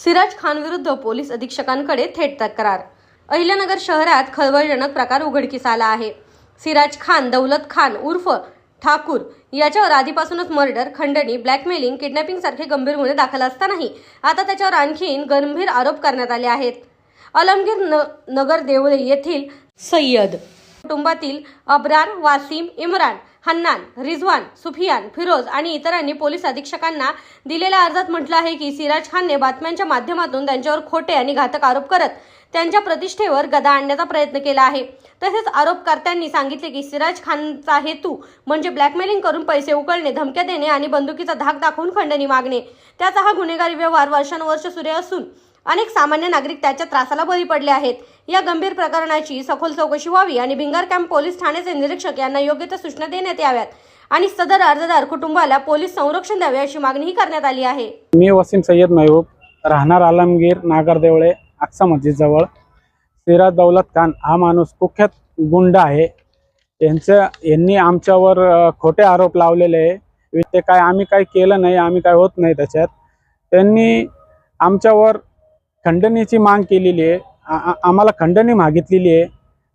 सिराज खान विरुद्ध पोलीस अधीक्षकांकडे थेट तक्रार. अहिल्यानगर शहरात खळबळजनक प्रकार उघडकीस आला आहे. सिराज खान दौलत खान उर्फ ठाकूर याच्यावर आधीपासूनच मर्डर खंडणी ब्लॅकमेलिंग किडनॅपिंग सारखे गंभीर गुन्हे दाखल असतानाही आता त्याच्यावर आणखीन गंभीर आरोप करण्यात आले आहेत. अलमगीर न नगर देवळे येथील सय्यद कुटुंबातील अब्रार वासिम इम्रान हन्नान रिझवान सुफियान फिरोज आणि इतरांनी पोलीस अधीक्षकांना दिलेल्या अर्जात म्हटलं आहे की सिराज खानने बातम्यांच्या माध्यमातून त्यांच्यावर खोटे आणि घातक आरोप करत त्यांच्या प्रतिष्ठेवर गदा आणण्याचा प्रयत्न केला आहे. तसेच आरोपकर्त्यांनी सांगितले की सिराज खानचा हेतू म्हणजे ब्लॅकमेलिंग करून पैसे उकळणे धमक्या देणे आणि बंदुकीचा धाक दाखवून खंडणी मागणे. त्याचा हा गुन्हेगारी व्यवहार वर्षानुवर्ष सुरू असून अनेक सामान्य नागरिक त्याच्या त्रासाला बळी पडले आहेत. या गंभीर प्रकरणाची सखोल चौकशी व्हावी आणि भिंगार कॅम्प पोलीस ठाण्याचे निरीक्षक यांना योग्य त्या सूचना देण्यात याव्यात आणि सदर अर्जदार कुटुंबाला पोलीस संरक्षण द्यावे अशी मागणीही करण्यात आली आहे. मी वसीम सय्यद महबूब राहणार आलमगीर नागरदेवळे आक्सा मस्जिदजवळ सिराज दौलत खान हा माणूस कुख्यात गुंड आहे. यांचं यांनी आमच्यावर खोटे आरोप लावलेले आहे. ते काय आम्ही काय केलं नाही आम्ही काय होत नाही त्याच्यात. त्यांनी आमच्यावर खंडणीची माग केलेली आहे. आम्हाला खंडणी मागितलेली आहे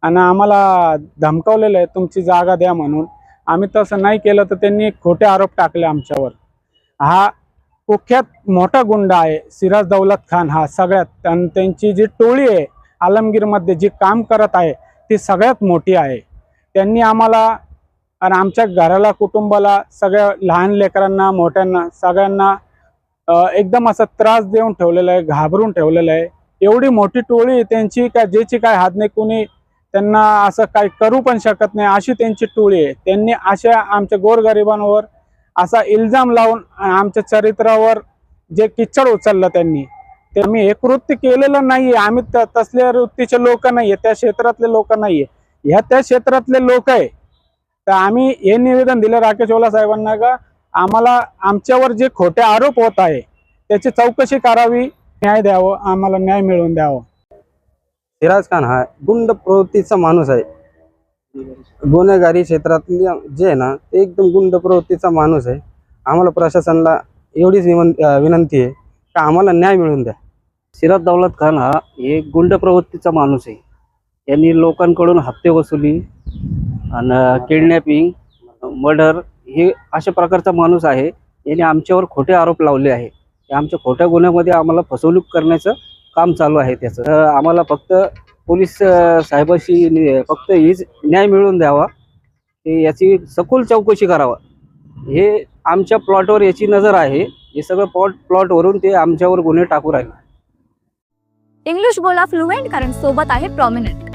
आणि आम्हाला धमकावलेलं आहे तुमची जागा द्या म्हणून. आम्ही तसं नाही केलं तर त्यांनी खोटे आरोप टाकले आमच्यावर. हा कुख्यात मोठा गुंड आहे सिराज दौलत खान हा सगळ्यात. आणि त्यांची जी टोळी आहे आलमगीरमध्ये जी काम करत आहे ती सगळ्यात मोठी आहे. त्यांनी आम्हाला आणि आमच्या घराला कुटुंबाला सगळ्या लहान लेकरांना मोठ्यांना सगळ्यांना एकदम असा त्रास देऊन ठेवलेला आहे घाबरून ठेवलेलं आहे. एवढी मोठी टोळी त्यांची काय ज्याची काय हात नाही कोणी त्यांना असं काही करू पण शकत नाही अशी त्यांची टोळी आहे. त्यांनी अशा आमच्या गोरगरिबांवर असा इल्जाम लावून आमच्या चरित्रावर जे किचड उचललं त्यांनी. ते मी हे कृत्य केलेलं नाहीये. आम्ही तसल्या वृत्तीचे लोक नाहीये त्या क्षेत्रातले लोक नाहीये. ह्या त्या क्षेत्रातले लोक आहे. तर आम्ही हे निवेदन दिलं राकेश ओला साहेबांना का आम्हाला आमच्यावर जे खोटे आरोप होत आहे त्याची चौकशी करावी न्याय द्यावं आम्हाला न्याय मिळवून द्यावं. सिराज खान हा गुंड प्रवृत्तीचा माणूस आहे. गुन्हेगारी क्षेत्रातली जे आहे ना ते एकदम गुंड प्रवृत्तीचा माणूस आहे. आम्हाला प्रशासनाला एवढीच विनंती आहे का आम्हाला न्याय मिळवून द्या. सिराज दौलत खान हा एक गुंड प्रवृत्तीचा माणूस आहे. यांनी लोकांकडून हप्ते वसुली आणि किडनॅपिंग मर्डर हे अशा प्रकारचा माणूस आहे. याने आमच्यावर खोटे आरोप लावले आहे. आमच्या खोट्या गुन्ह्यामध्ये आम्हाला फसवणूक करण्याचं काम चालू आहे त्याचं. आम्हाला फक्त पोलीस साहेबाशी फक्त हीच न्याय मिळवून द्यावा. याची सखोल चौकशी करावा. हे आमच्या प्लॉटवर याची नजर आहे. हे सगळं प्लॉट प्लॉटवरून ते आमच्यावर गुन्हे टाकू राहिले. इंग्लिश बोला फ्लुएंट कारण सोबत आहे प्रॉमिनंट